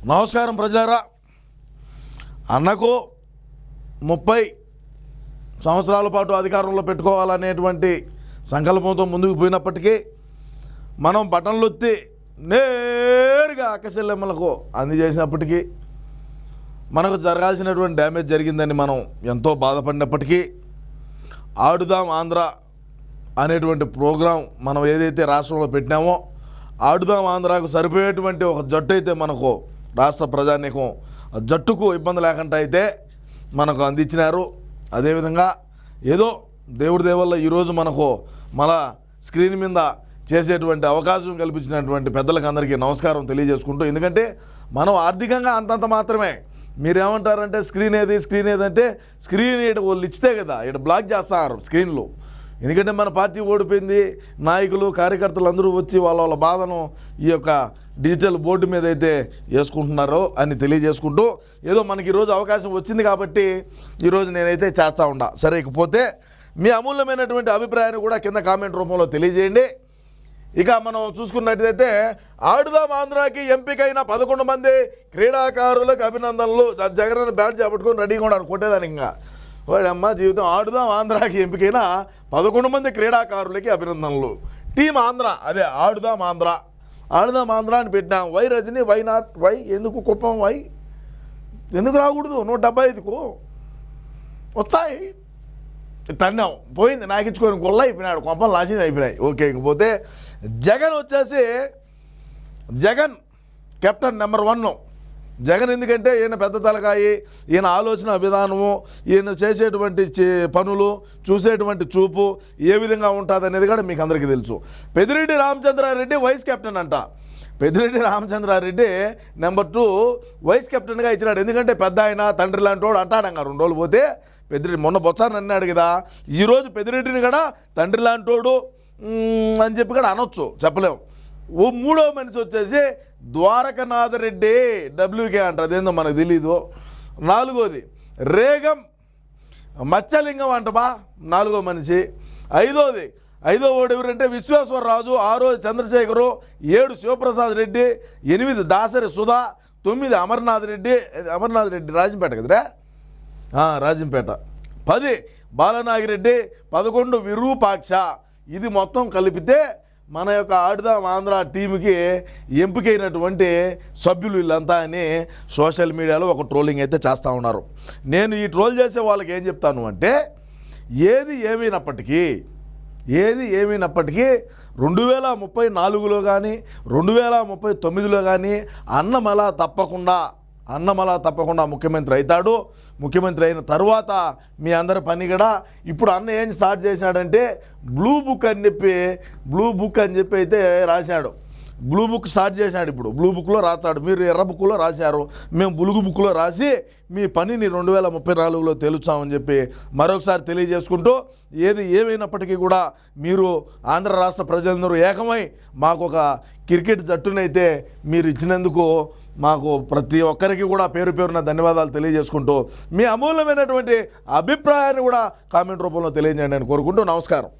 నమస్కారం ప్రజారా అన్నకు ముప్పై సంవత్సరాల పాటు అధికారంలో పెట్టుకోవాలనేటువంటి సంకల్పంతో ముందుకు పోయినప్పటికీ మనం బటన్లొత్తి నేరుగా అక్కసెల్లెమ్మలకు అందజేసినప్పటికీ మనకు జరగాల్సినటువంటి డ్యామేజ్ జరిగిందని మనం ఎంతో బాధపడినప్పటికీ ఆడుదాం ఆంధ్ర అనేటువంటి ప్రోగ్రాం మనం ఏదైతే రాష్ట్రంలో పెట్టినామో ఆడుదాం ఆంధ్రాకు సరిపోయేటువంటి ఒక జట్టు అయితే మనకు రాష్ట్ర ప్రజానీకం జట్టుకు ఇబ్బంది లేకుండా అయితే మనకు అందించినారు. అదేవిధంగా ఏదో దేవుడి దేవల్ల ఈరోజు మనకు మన స్క్రీన్ మీద చేసేటువంటి అవకాశం కల్పించినటువంటి పెద్దలకు అందరికీ నమస్కారం తెలియజేసుకుంటూ ఎందుకంటే మనం ఆర్థికంగా అంతంత మాత్రమే. మీరేమంటారంటే స్క్రీన్ ఏది స్క్రీన్ ఏదంటే స్క్రీన్ ఇటు వాళ్ళు ఇచ్చితే కదా ఇటు బ్లాక్ చేస్తారు స్క్రీన్లు. ఎందుకంటే మన పార్టీ ఓడిపోయింది నాయకులు కార్యకర్తలు అందరూ వచ్చి వాళ్ళ వాళ్ళ బాధను ఈ యొక్క డిజిటల్ బోర్డు మీద అయితే వేసుకుంటున్నారో అని తెలియజేసుకుంటూ ఏదో మనకి ఈరోజు అవకాశం వచ్చింది కాబట్టి ఈరోజు నేనైతే చేస్తా ఉండా. సరే ఇకపోతే మీ అమూల్యమైనటువంటి అభిప్రాయాన్ని కూడా కింద కామెంట్ రూపంలో తెలియజేయండి. ఇక మనం చూసుకున్నట్టయితే ఆడుదాం ఆంధ్రాకి ఎంపికైన పదకొండు మంది క్రీడాకారులకు అభినందనలు. జగన్ బ్యాట్ చేపట్టుకొని రెడీగా ఉన్నారు కొట్టేదాని ఇంకా. వాడమ్మ జీవితం ఆడుదాం ఆంధ్రాకి ఎంపికైన పదకొండు మంది క్రీడాకారులకి అభినందనలు. టీం ఆంధ్ర అదే ఆడుదాం ఆంధ్ర. ఆడుదాం ఆంధ్ర అని పెట్టినాం. Why Rajini why not why ఎందుకు కుప్పం వై? ఎందుకు రాకూడదు? నూట డెబ్బై ఐదుకు. వచ్చాయి. తన్నాం. పోయింది. నాకు ఇచ్చుకొని గొల్ల అయిపోయినాడు. కొంపలు నాశనం అయిపోయినాయి. ఓకే ఇకపోతే జగన్ వచ్చేసి Jagan captain number one Jagan ఎందుకంటే ఈయన పెద్ద తలకాయి ఈయన ఆలోచన విధానము ఈయన చేసేటువంటి చే- పనులు చూసేటువంటి చూపు ఏ విధంగా ఉంటుంది అనేది కూడా మీకు అందరికీ తెలుసు. పెదిరెడ్డి రామచంద్రారెడ్డి వైస్ కెప్టెన్ అంట. Peddireddy Ramachandra Reddy number two vice కెప్టెన్గా ఇచ్చినాడు. ఎందుకంటే పెద్ద ఆయన తండ్రి లాంటి వాడు అంటాడంగా రెండు రోజులు పోతే. పెద్దిరెడ్డి మొన్న బొత్సాన్ని అన్నాడు కదా ఈరోజు పెద్దిరెడ్డిని కూడా తండ్రి లాంటోడు అని చెప్పి కూడా అనొచ్చు చెప్పలేము ఓ మూడో మనిషి వచ్చేసి ద్వారకనాథ రెడ్డి డబ్ల్యూకే అంటారు. అదేందో మనకు తెలీదు. నాలుగోది రేగం మత్స్యలింగం అంటమా నాలుగో మనిషి. ఐదోది ఐదో ఓడు ఎవరంటే విశ్వేశ్వరరాజు ఆరో చంద్రశేఖరు ఏడు శివప్రసాద్ రెడ్డి ఎనిమిది దాసరి సుధా తొమ్మిది అమర్నాథ్ రెడ్డి. అమర్నాథ్ రెడ్డి రాజంపేట కదరా? రాజంపేట. పది బాలనాగిరెడ్డి పదకొండు విరూపాక్ష. ఇది మొత్తం కలిపితే మన యొక్క ఆడుదాం ఆంధ్ర టీంకి ఎంపికైనటువంటి సభ్యులు వీళ్ళంతా అని సోషల్ మీడియాలో ఒక ట్రోలింగ్ అయితే చేస్తూ ఉన్నారు. నేను ఈ ట్రోల్ చేసే వాళ్ళకి ఏం చెప్తాను అంటే ఏది ఏమైనప్పటికీ ఏది ఏమైనప్పటికీ రెండు వేల ముప్పై నాలుగులో కానీ రెండు వేల ముప్పై తొమ్మిదిలో కానీ అన్నమలా తప్పకుండా అన్నమల తప్పకుండా ముఖ్యమంత్రి అవుతాడు. ముఖ్యమంత్రి అయిన తర్వాత మీ అందరి పని కూడా ఇప్పుడు అన్న ఏం స్టార్ట్ చేశాడంటే బ్లూ బుక్ అని చెప్పి బ్లూ బుక్ అని చెప్పి అయితే రాశాడు. బ్లూ బుక్ స్టార్ట్ చేశాడు ఇప్పుడు. బ్లూ బుక్లో రాస్తాడు. మీరు ఎర్ర బుక్లో రాశారు. మేము బులుగు బుక్లో రాసి మీ పనిని రెండు వేల ముప్పై నాలుగులో తెలుస్తామని చెప్పి మరొకసారి తెలియజేసుకుంటూ ఏది ఏమైనప్పటికీ కూడా మీరు ఆంధ్ర రాష్ట్ర ప్రజలందరూ ఏకమై మాకు ఒక క్రికెట్ జట్టునైతే మీరు ఇచ్చినందుకు మాకు ప్రతి ఒక్కరికి కూడా పేరు పేరున ధన్యవాదాలు తెలియజేసుకుంటూ మీ అమూల్యమైనటువంటి అభిప్రాయాన్ని కూడా కామెంట్ రూపంలో తెలియజేయండి అని కోరుకుంటూ నమస్కారం.